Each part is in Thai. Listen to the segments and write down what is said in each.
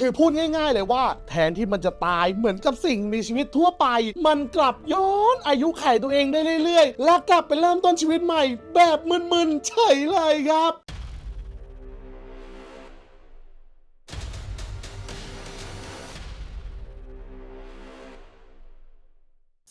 คือพูดง่าย ๆ เลยว่า แทนที่มันจะตายเหมือนกับสิ่งมีชีวิตทั่วไป มันกลับย้อนอายุไขตัวเองได้เรื่อย ๆ และกลับไปเริ่มต้นชีวิตใหม่ แบบมึนๆเฉยเลยครับ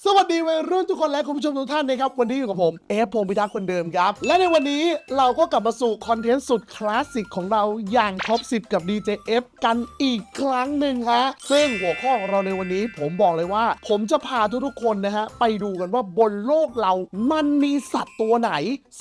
สวัสดีวัยรุ่นทุกคนและคุณผู้ชมทุกท่านนะครับ วันนี้อยู่กับผม เอฟพงศ์พิทักษ์คนเดิมครับ และในวันนี้เราก็กลับมาสู่คอนเทนต์สุดคลาสสิกของเราอย่างท็อป 10 กับ DJF กันอีกครั้งหนึ่งฮะซึ่งหัวข้อของเราในวันนี้ผมบอกเลยว่า ผมจะพาทุกๆคนนะฮะ ไปดูกันว่าบนโลกเรามันมีสัตว์ตัวไหน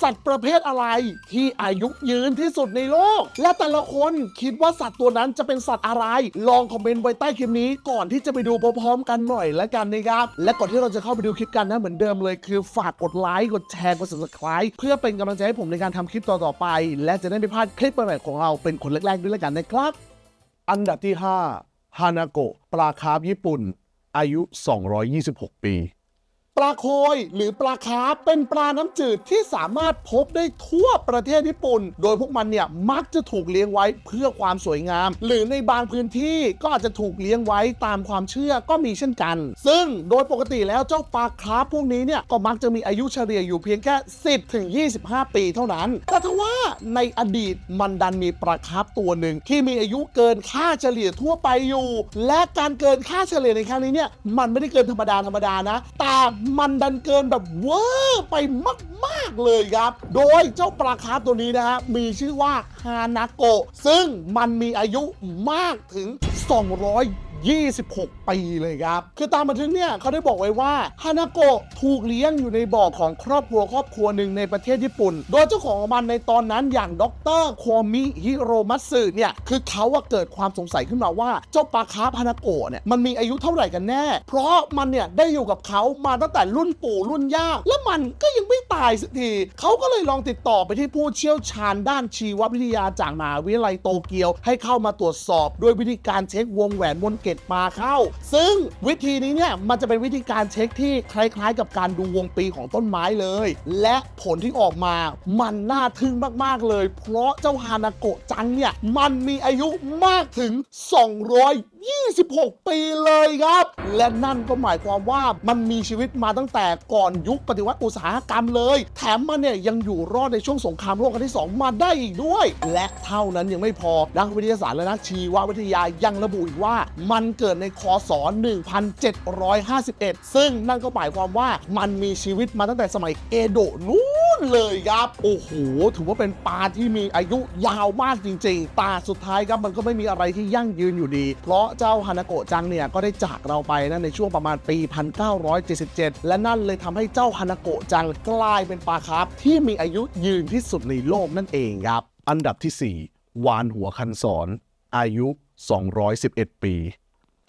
สัตว์ประเภทอะไรที่อายุยืนที่สุดในโลก และแต่ละคนคิดว่าสัตว์ตัวนั้นจะเป็นสัตว์อะไร ลองคอมเมนต์ไว้ใต้คลิปนี้ก่อนที่จะไปดูพร้อมๆกันหน่อยละกันนะครับและก่อนที่เราจะเข้าไปดูคลิปกันนะเหมือนเดิมเลยคือฝากกดไลค์กดแชร์กด subscribe เพื่อเป็นกำลังใจให้ผมในการทำคลิปต่อๆไป และจะได้ไม่พลาดคลิปใหม่ๆของเราเป็นคนแรกๆด้วยแล้วกันนะครับ อันดับที่ 5 ฮานาโกะปลาคาร์ฟญี่ปุ่น อายุ 226 ปี ปลาโคยหรือปลาคาร์ฟเป็นปลาน้ำจืดที่สามารถพบได้ทั่วประเทศญี่ปุ่น โดยพวกมันเนี่ยมักจะถูกเลี้ยงไว้เพื่อความสวยงาม หรือในบางพื้นที่ก็อาจจะถูกเลี้ยงไว้ตามความเชื่อก็มีเช่นกัน ซึ่งโดยปกติแล้วเจ้าปลาคาร์ฟพวกนี้เนี่ยก็มักจะมีอายุเฉลี่ยอยู่เพียงแค่ 10ถึง25 ปีเท่านั้น แต่ทว่าในอดีตมันดันมีปลาคาร์ฟตัวหนึ่งที่มีอายุเกินค่าเฉลี่ยทั่วไปอยู่ และการเกินค่าเฉลี่ยในครั้งนี้เนี่ยมันไม่ได้เกินธรรมดาธรรมดานะแต่มันดันเกินแบบเวอร์ไปมาก ๆ เลยครับ โดยเจ้าปลาคาร์ฟตัวนี้นะฮะมีชื่อว่าฮานาโกะซึ่งมันมีอายุมากถึง 200 26 ปีเลยครับ คือตามบันทึกเนี่ยเขาได้บอกไว้ว่าฮานาโกะถูกเลี้ยงอยู่ในบ่อของครอบครัวครอบครัวหนึ่งในประเทศญี่ปุ่น โดยเจ้าของมันในตอนนั้นอย่างดรโคมิฮิโรมัตสึเนี่ย คือเขาว่าเกิดความสงสัยขึ้นมาว่า เจ้าปลาคาร์ฟฮานาโกะเนี่ยมันมีอายุเท่าไหร่กันแน่ เพราะมันเนี่ยได้อยู่กับเขามาตั้งแต่รุ่นปู่รุ่นย่าและมันก็ยังไม่ตายสักทีเขาก็เลยลองติดต่อไปที่ผู้เชี่ยวชาญด้านชีววิทยาจากมหาวิทยาลัยโตเกียว ให้เข้ามาตรวจสอบด้วยวิธีการเช็ควงแหวนวนเกตปลาเข้า ซึ่งวิธีนี้เนี่ยมันจะเป็นวิธีการเช็คที่คล้ายๆ กับการดูวงปีของต้นไม้เลย และผลที่ออกมามันน่าทึ่งมากๆเลย เพราะเจ้าฮานาโกะจังเนี่ยมันมีอายุมากถึง 226 ปีเลยครับ และนั่นก็หมายความว่ามันมีชีวิตมาตั้งแต่ก่อนยุคปฏิวัติอุตสาหกรรมเลย แถมมันเนี่ยยังอยู่รอดในช่วงสงครามโลกครั้งที่ 2 มาได้อีกด้วย และเท่านั้นยังไม่พอนักวิทยาศาสตร์และนักชีววิทยายังระบุอีกว่ามันเกิดในคศ 1751 ซึ่งนั่นก็หมายความว่ามันมีชีวิตมาตั้งแต่สมัยเอโดะนู้นเลยครับ โอ้โห ถือว่าเป็นปลาที่มีอายุยาวมากจริงๆแต่สุดท้ายครับมันก็ไม่มีอะไรที่ยั่งยืนอยู่ดี เพราะเจ้าฮานาโกะจังเนี่ยก็ได้จากเราไปนะในช่วงประมาณปี 1977 และนั่นเลยทำให้เจ้าฮานาโกะจังกลายเป็นปลาคาร์ฟที่มีอายุยืนที่สุดในโลกนั่นเองครับ อันดับที่ 4 วานหัวคันศรอายุ 211 ปี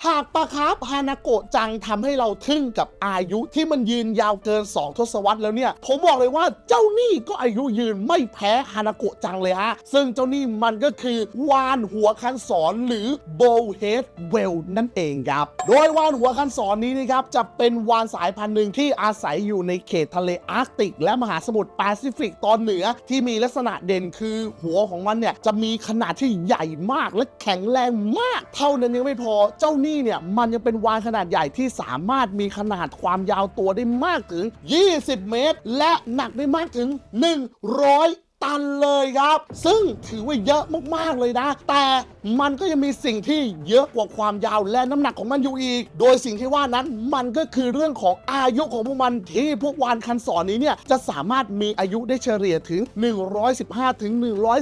หากปลาคาร์ฟฮานาโกะจังทำให้เราทึ่งกับอายุที่มันยืนยาวเกิน 2 ทศวรรษแล้วเนี่ย ผมบอกเลยว่าเจ้านี่ก็อายุยืนไม่แพ้ฮานาโกะจังเลยฮะ ซึ่งเจ้านี่มันก็คือวานหัวคันศรหรือ bowhead whale นั่นเองครับ โดยวานหัวคันศรนี้นะครับ จะเป็นวานสายพันธุ์หนึ่งที่อาศัยอยู่ในเขตทะเลอาร์กติก และมหาสมุทรแปซิฟิกตอนเหนือที่มีลักษณะเด่นคือหัวของมันเนี่ยจะมีขนาดที่ใหญ่มากและแข็งแรงมาก เท่านั้นยังไม่พอเจ้านี่นี่เนี่ยมันยังเป็นวานขนาดใหญ่ที่สามารถมีขนาดความยาวตัวได้มากถึง 20 เมตร และหนักได้มากถึง 100 ตันเลยครับ ซึ่งถือว่าเยอะมากๆเลยนะ แต่มันก็ยังมีสิ่งที่เยอะกว่าความยาวและน้ำหนักของมันอยู่อีก โดยสิ่งที่ว่านั้นมันก็คือเรื่องของอายุของพวกมันที่พวกวานคันศรนี้เนี่ยจะสามารถมีอายุได้เฉลี่ยถึง 115 ถึง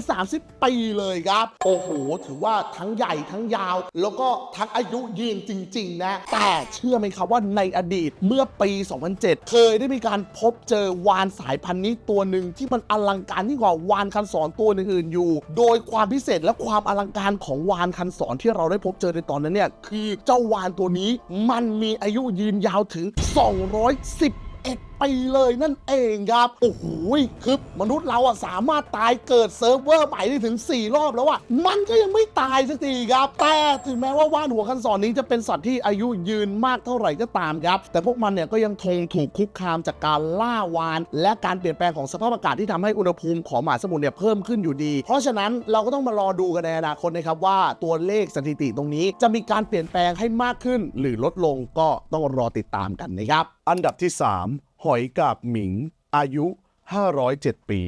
130 ปีเลยครับ โอ้โห ถือว่าทั้งใหญ่ทั้งยาว แล้วก็ทั้งอายุยืนจริง ๆ นะ แต่เชื่อไหมครับว่าในอดีตเมื่อปี 2007 เคยได้มีการพบเจอวานสายพันธุ์นี้ตัวหนึ่งที่มันอลังการยิ่งกว่าวานคันศรตัวอื่นๆอยู่ โดยความพิเศษและความอลังการของวานคันศรที่เราได้พบเจอในตอนนั้นเนี่ยคือเจ้าวานตัวนี้มันมีอายุยืนยาวถึง 210 11ปีเลยนั่นเองครับ โอ้โหคือมนุษย์เราอะสามารถตายเกิดเซิร์ฟเวอร์ใหม่ได้ถึง 4 รอบแล้วอะมันก็ยังไม่ตายสักทีครับ แต่ถึงแม้ว่าว่านหัวคันศรนี้จะเป็นสัตว์ที่อายุยืนมากเท่าไหร่ก็ตามครับ แต่พวกมันเนี่ยก็ยังคงถูกคุกคามจากการล่าวาน และการเปลี่ยนแปลงของสภาพอากาศที่ทำให้อุณหภูมิของมหาสมุทรเนี่ยเพิ่มขึ้นอยู่ดี เพราะฉะนั้นเราก็ต้องมารอดูกันในอนาคตนะครับว่าตัวเลขสถิติตรงนี้จะมีการเปลี่ยนแปลงให้มากขึ้น หรือลดลงก็ต้องรอติดตามกันนะครับ อันดับที่ 3 หอยกาบหมิง อายุ 507 ปี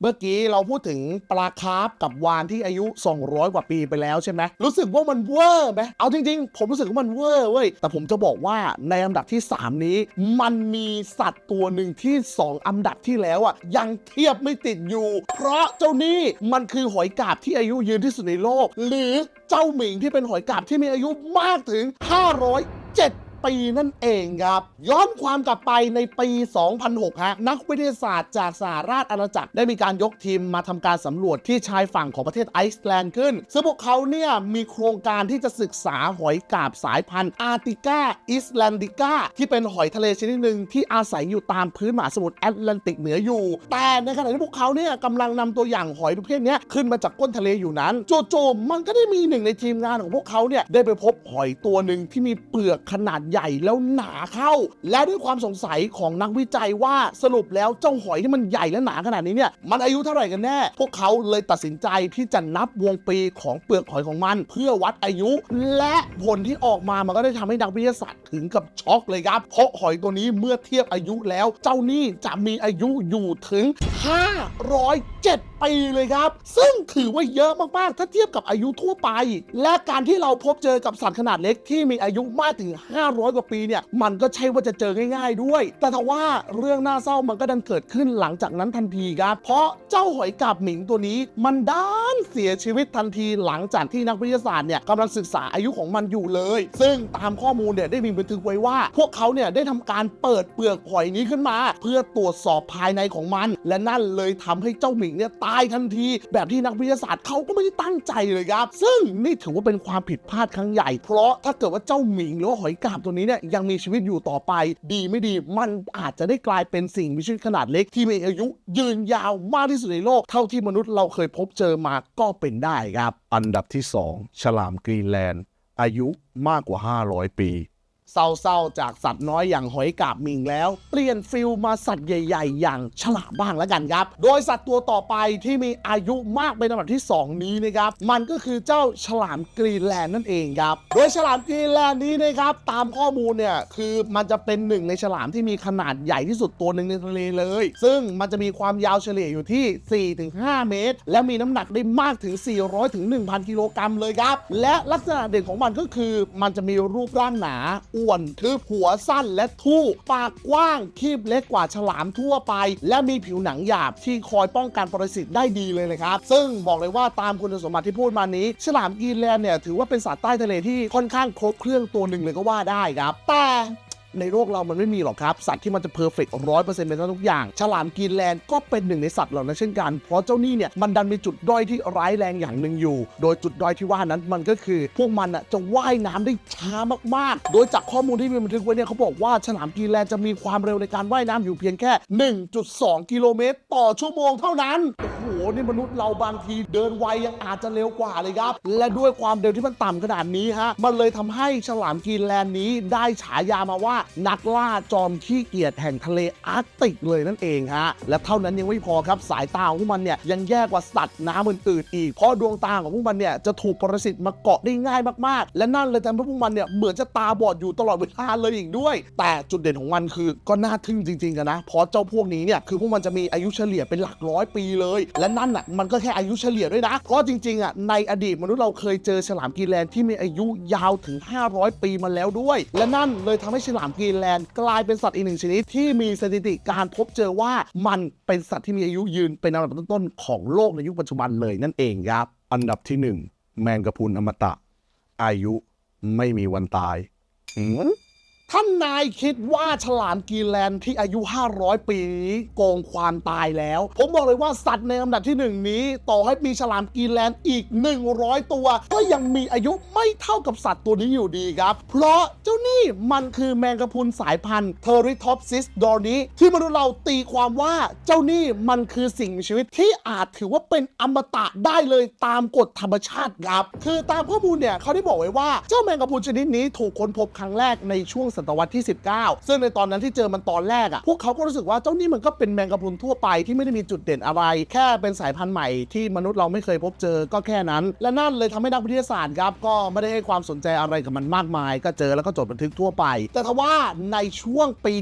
เมื่อกี้เราพูดถึงปลาคาร์ฟกับวานที่อายุ 200 กว่าปีไปแล้วใช่ไหมรู้สึกว่ามันเวอร์ไหมเอาจริงๆ ผมรู้สึกว่ามันเวอร์เว้ย แต่ผมจะบอกว่าในอันดับที่ 3 นี้ มันมีสัตว์ตัวหนึ่งที่ 2 อันดับที่แล้วอะยังเทียบไม่ติดอยู่ เพราะเจ้านี่มันคือหอยกาบที่อายุยืนที่สุดในโลก หรือเจ้าหมิงที่เป็นหอยกาบที่มีอายุมากถึง 507 ปีนั่นเองครับ ย้อนความกลับไปในปี 2006 ฮะ นักวิทยาศาสตร์จากสหราชอาณาจักรได้มีการยกทีมมาทำการสำรวจที่ชายฝั่งของประเทศไอซ์แลนด์ขึ้น ซึ่งพวกเขาเนี่ยมีโครงการที่จะศึกษาหอยกาบสายพันธุ์อาร์ติก้าอิสแลนดิก้าที่เป็นหอยทะเลชนิดหนึ่งที่อาศัยอยู่ตามพื้นมหาสมุทรแอตแลนติกเหนืออยู่ แต่ในขณะที่พวกเขาเนี่ยกำลังนำตัวอย่างหอยประเภทนี้ขึ้นมาจากก้นทะเลอยู่นั้นโจู่ๆมันก็ได้มีหนึ่งในทีมงานของพวกเขาเนี่ยได้ไปพบหอยตัวหนึ่งที่มีเปลือกขนาดใหญ่แล้วหนาเข้า และด้วยความสงสัยของนักวิจัยว่าสรุปแล้วเจ้าหอยที่มันใหญ่และหนาขนาดนี้เนี่ยมันอายุเท่าไหร่กันแน่ พวกเขาเลยตัดสินใจที่จะนับวงปีของเปลือกหอยของมัน เพื่อวัดอายุ และผลที่ออกมามันก็ได้ทำให้นักวิทยาศาสตร์ถึงกับช็อกเลยครับ เพราะหอยตัวนี้เมื่อเทียบอายุแล้ว เจ้านี่จะมีอายุอยู่ถึง 507 ปีเลยครับ ซึ่งถือว่าเยอะมากๆ ถ้าเทียบกับอายุทั่วไป และการที่เราพบเจอกับสัตว์ขนาดเล็กที่มีอายุมากถึง 500 กว่าปีเนี่ยมันก็ใช่ว่าจะเจอง่าย ๆด้วย แต่ทว่าเรื่องน่าเศร้ามันก็ดันเกิดขึ้นหลังจากนั้นทันทีครับ เพราะเจ้าหอยกาบหมิงตัวนี้ มันด้านเสียชีวิตทันทีหลังจากที่นักวิทยาศาสตร์เนี่ยกำลังศึกษาอายุของมันอยู่เลย ซึ่งตามข้อมูลเนี่ยได้มีบันทึกไว้ว่า พวกเขาเนี่ยได้ทำการเปิดเปลือกหอยนี้ขึ้นมา เพื่อตรวจสอบภายในของมัน และนั่นเลยทำให้เจ้าหมิงเนี่ยตายทันที แบบที่นักวิทยาศาสตร์เขาก็ไม่ได้ตั้งใจเลยครับ ซึ่งนี่ถือว่าเป็นความผิดพลาดครั้งใหญ่ เพราะถ้าเกิดว่าเจ้าหมิงหรือว่าหอยกาบตัวนี้เนี่ยยังมีชีวิตอยู่ต่อไป ดีไม่ดีมันอาจจะได้กลายเป็นสิ่งมีชีวิตขนาดเล็กที่มีอายุยืนยาวมากที่สุดในโลก เท่าที่มนุษย์เราเคยพบเจอมาก็เป็นได้ครับ อันดับที่ 2 ฉลามกรีนแลนด์ อายุมากกว่า 500 ปี เศร้าๆ จากสัตว์น้อยอย่างหอยกาบมิงแล้ว เปลี่ยนฟิลมาสัตว์ใหญ่ ๆ อย่างฉลามบ้างแล้วกันครับ โดยสัตว์ตัวต่อไปที่มีอายุมากเป็นลำดับที่ 2 นี้นะครับ มันก็คือเจ้าฉลามกรีนแลนด์นั่นเองครับ โดยฉลามกรีนแลนด์นี้นะครับ ตามข้อมูลเนี่ยคือมันจะเป็นหนึ่งในฉลามที่มีขนาดใหญ่ที่สุดตัวหนึ่งในทะเลเลย ซึ่งมันจะมีความยาวเฉลี่ยอยู่ที่ 4-5 เมตร และมีน้ำหนักได้มากถึง 400ถึง1,000 กิโลกรัมเลยครับ และลักษณะเด่นของมันก็คือมันจะมีรูปร่างหนาอวนทึบหัวสั้นและทู่ปากกว้างคีบเล็กกว่าฉลามทั่วไป และมีผิวหนังหยาบที่คอยป้องกันปรสิตได้ดีเลยนะครับ ซึ่งบอกเลยว่าตามคุณสมบัติที่พูดมานี้ ฉลามกรีนแลนด์เนี่ยถือว่าเป็นสัตว์ใต้ทะเลที่ค่อนข้างครบเครื่องตัวหนึ่งเลยก็ว่าได้ครับ แต่ ในโลกเรามันไม่มีหรอกครับ สัตว์ที่มันจะเพอร์เฟกต์ร้อยเปอร์เซ็นต์เป็นทุกอย่าง ฉลามกรีนแลนด์ก็เป็นหนึ่งในสัตว์เหล่านั้นเช่นกัน เพราะเจ้านี่เนี่ยมันดันมีจุดด้อยที่ร้ายแรงอย่างหนึ่งอยู่ โดยจุดด้อยที่ว่านั้นมันก็คือ พวกมันอะจะว่ายน้ำได้ช้ามากๆ โดยจากข้อมูลที่มีบันทึกไว้เนี่ยเขาบอกว่าฉลามกรีนแลนด์จะมีความเร็วในการว่ายน้ำอยู่เพียงแค่ 1.2 กิโลเมตร ต่อชั่วโมงเท่านั้นโอ้โหนี่มนุษย์เราบางทีเดินไวยังอาจจะเร็วกว่าเลยครับ และด้วยความเร็วที่มันต่ำขนาดนี้ฮะมันเลยทำให้ฉลามกรีนแลนด์นี้ได้ฉายามาว่า นักล่าจอมขี้เกียจแห่งทะเลอาร์กติกเลยนั่นเองฮะและเท่านั้นยังไม่พอครับสายตาของมันเนี่ยยังแย่กว่าสัตว์น้ำอื่นๆอีก เพราะดวงตาของพวกมันเนี่ยจะถูกปรสิตมาเกาะได้ง่ายมากๆ และนั่นเลยทำให้พวกมันเนี่ยเหมือนจะตาบอดอยู่ตลอดเวลาเลยอีกด้วย แต่จุดเด่นของมันคือก็น่าทึ่งจริงๆกันนะเพราะเจ้าพวกนี้เนี่ยคือพวกมันจะมีอายุเฉลี่ยเป็นหลักร้อยปีเลยและนั่นอะมันก็แค่อายุเฉลี่ยด้วยนะเพราะจริงๆอะในอดีตมนุษย์เราเคยเจอฉลามกรีแลนด์ที่มีอายุยาวถึง 500 ปีมาแล้วด้วย และนั่นเลยทำให้ฉลามกรีแลนด์กลายเป็นสัตว์อีกหนึ่งชนิดที่มีสถิติการพบเจอว่ามันเป็นสัตว์ที่มีอายุยืนเป็นอันดับต้นๆของโลกในยุคปัจจุบันเลยนั่นเองครับ อันดับที่ 1 แมงกะพรุนอมตะ อายุไม่มีวันตายหืม ท่านนายคิดว่าฉลามกีแลนด์ที่อายุ 500 ปีนี้โกงความตายแล้ว ผมบอกเลยว่าสัตว์ในอันดับที่หนึ่งนี้ ต่อให้มีฉลามกีแลนด์อีก 100 ตัว ก็ยังมีอายุไม่เท่ากับสัตว์ตัวนี้อยู่ดีครับ เพราะเจ้านี่มันคือแมงกะพรุนสายพันธุ์เทอริทอปซิสดอนี้ ที่มนุษย์เราตีความว่าเจ้านี่มันคือสิ่งมีชีวิตที่อาจถือว่าเป็นอมตะได้เลยตามกฎธรรมชาติครับคือตามข้อมูลเนี่ยเขาได้บอกไว้ว่าเจ้าแมงกะพรุนชนิดนี้ถูกค้นพบครั้งแรกในช่วงศตวรรษที่ 19 ซึ่งในตอนนั้นที่เจอมันตอนแรกอะ่ะพวกเขาก็รู้สึกว่าเจ้านี่มันก็เป็นแมงกะพรุนทั่วไปที่ไม่ได้มีจุดเด่นอะไร แค่เป็นสายพันธุ์ใหม่ที่มนุษย์เราไม่เคยพบเจอก็แค่นั้น และนั่นเลยทำให้นักวิทยาศาสตร์ครับก็ไม่ได้ให้ความสนใจอะไรกับมันมากมาย ก็เจอแล้วก็จดบันทึกทั่วไป แต่ทว่าในช่วงปี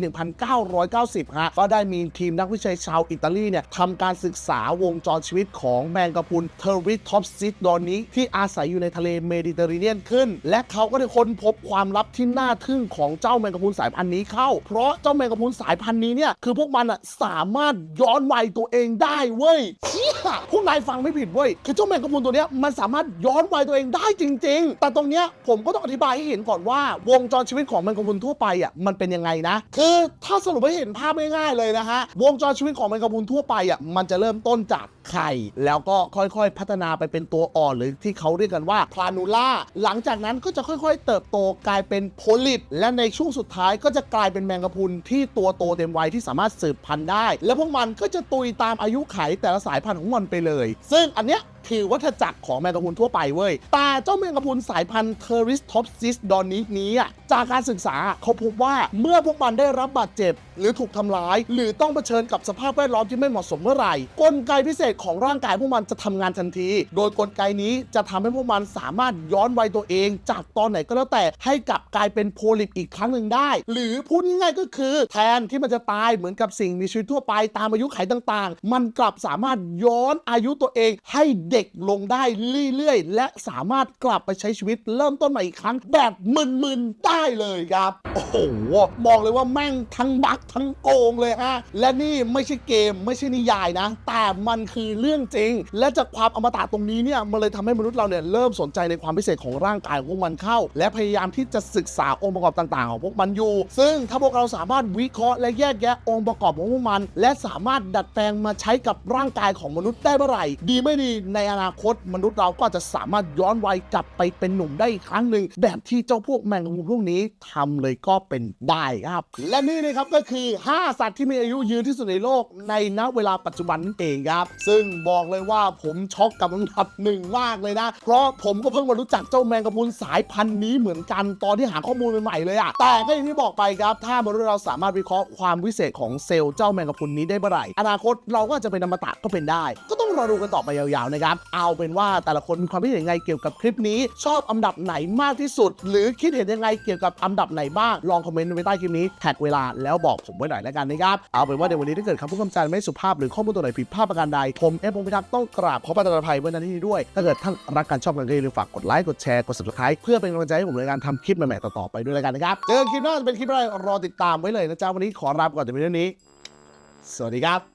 1990ฮะก็ได้มีทีมนักวิจัยชาวอิตาลีเนี่ยทำการศึกษาวงจรชีวิตของแมงกะพรุนเทอริทอปซิสดอนี้ที่อาศัยอยู่ในทะเลเมดิเตอร์เรเนียนขึ้น และเขาก็ได้ค้นพบความลับที่น่าทึ่งของเจ้าจ้าแมงกะพรุนสายพันธุ์นี้เข้า เพราะเจ้าแมงกะพรุนสายพันธุ์นี้เนี่ยคือพวกมันอะสามารถย้อนวัยตัวเองได้เว้ยเชี่ยพวกนายฟังไม่ผิดเว้ยคือเจ้าแมงกะพรุนตัวเนี้ยมันสามารถย้อนวัยตัวเองได้จริง ๆ แต่ตรงเนี้ยผมก็ต้องอธิบายให้เห็นก่อนว่า วงจรชีวิตของแมงกะพรุนทั่วไปอะมันเป็นยังไงนะ คือถ้าสรุปให้เห็นภาพง่ายๆเลยนะฮะวงจรชีวิตของแมงกะพรุนทั่วไปอะมันจะเริ่มต้นจากไข่ แล้วก็ค่อยๆ พัฒนาไปเป็นตัวอ่อนหรือที่เขาเรียกกันว่าพลานูล่า หลังจากนั้นก็จะค่อยๆ เติบโตกลายเป็นโพลิป และในช่วงสุดท้ายก็จะกลายเป็นแมงกะพรุนที่ตัวโตเต็มวัยที่สามารถสืบพันธุ์ได้ และพวกมันก็จะตุยตามอายุไขแต่ละสายพันธุ์ของมันไปเลย ซึ่งอันเนี้ยคือวัฏจักรของแมงกะพรุนทั่วไปเว้ย แต่เจ้าแมงกะพรุนสายพันธุ์เทอริสท็อปซิสดอนนี้นี้อะจากการศึกษาเขาพบว่าเมื่อพวกมันได้รับบาดเจ็บ หรือถูกทำร้าย หรือต้องเผชิญกับสภาพแวดล้อมที่ไม่เหมาะสมเมื่อไหร่ กลไกพิเศษของร่างกายพวกมันจะทำงานทันที โดยกลไกนี้จะทำให้พวกมันสามารถย้อนวัยตัวเอง จากตอนไหนก็แล้วแต่ให้กลับกลายเป็นโพลิปอีกครั้งหนึ่งได้ หรือพูดง่ายๆก็คือ แทนที่มันจะตายเหมือนกับสิ่งมีชีวิตทั่วไปตามอายุไขต่างๆ มันกลับสามารถย้อนอายุตัวเองให้เด็กลงได้เรื่อยๆ และสามารถกลับไปใช้ชีวิตเริ่มต้นใหม่อีกครั้งแบบมึนๆ ได้เลยครับ โอ้โหบอกเลยว่าแม่งทั้งบักทั้งโกงเลยฮะ และนี่ไม่ใช่เกมไม่ใช่นิยายนะ แต่มันคือเรื่องจริง และจากความอมตะตรงนี้เนี่ยมันเลยทำให้มนุษย์เราเนี่ยเริ่มสนใจในความพิเศษของร่างกายของพวกมันเข้า และพยายามที่จะศึกษาองค์ประกอบต่างๆ ของพวกมันอยู่ ซึ่งถ้าพวกเราสามารถวิเคราะห์และแยกแยะองค์ประกอบของพวกมัน และสามารถดัดแปลงมาใช้กับร่างกายของมนุษย์ได้เมื่อไหร่ ดีไม่ดีในในอนาคตมนุษย์เราก็จะสามารถย้อนวัยกลับไปเป็นหนุ่มได้อีกครั้งหนึ่งแบบที่เจ้าพวกแมงกะพรุนพวกนี้ทำเลยก็เป็นได้ครับ และนี่นะครับก็คือ 5 สัตว์ที่มีอายุยืนที่สุดในโลกในณเวลาปัจจุบันนั่นเองครับ ซึ่งบอกเลยว่าผมช็อกกับอันดับหนึ่งมากเลยนะ เพราะผมก็เพิ่งมารู้จักเจ้าแมงกะพรุนสายพันธุ์นี้เหมือนกันตอนที่หาข้อมูลใหม่ๆเลยอะแต่ก็อย่างที่บอกไปครับ ถ้ามนุษย์เราสามารถวิเคราะห์ความวิเศษของเซลล์เจ้าแมงกะพรุนนี้ได้เมื่อไหร่อนาคตเราก็อาจจะเป็นอมตะก็เป็นได้ ก็ต้องรอดูกันต่อไปยาวๆนะครับเอาเป็นว่าแต่ละคนมีความคิดเห็นยังไงเกี่ยวกับคลิปนี้ ชอบอันดับไหนมากที่สุด หรือคิดเห็นยังไงเกี่ยวกับอันดับไหนบ้าง ลองคอมเมนต์ไว้ใต้คลิปนี้แท็กเวลาแล้วบอกผมไว้หน่อยแล้วกันนะครับ เอาเป็นว่าในวันนี้ถ้าเกิดคำพูดคำจาไม่สุภาพหรือข้อมูลตัวไหนผิดพลาดประการใด ผมเอฟพงศ์พิทักษ์ต้องกราบขอประทานอภัยไว้ในที่นี้ด้วย ถ้าเกิดท่านรักการชอบกันก็อย่าลืมฝากกดไลค์กดแชร์กด subscribe เพื่อเป็นกำลังใจให้ผมในการทำคลิปใหม่ๆต่อๆไปด้วยแล้วกันนะครับเจอกันคลิปหน้าจะเป็นคลิปอะไรรอติดตามไว้เลยนะจ๊ะวันนี้ขอลาไปก่อนแต่เพียงเท่านี้ สวัสดีครับ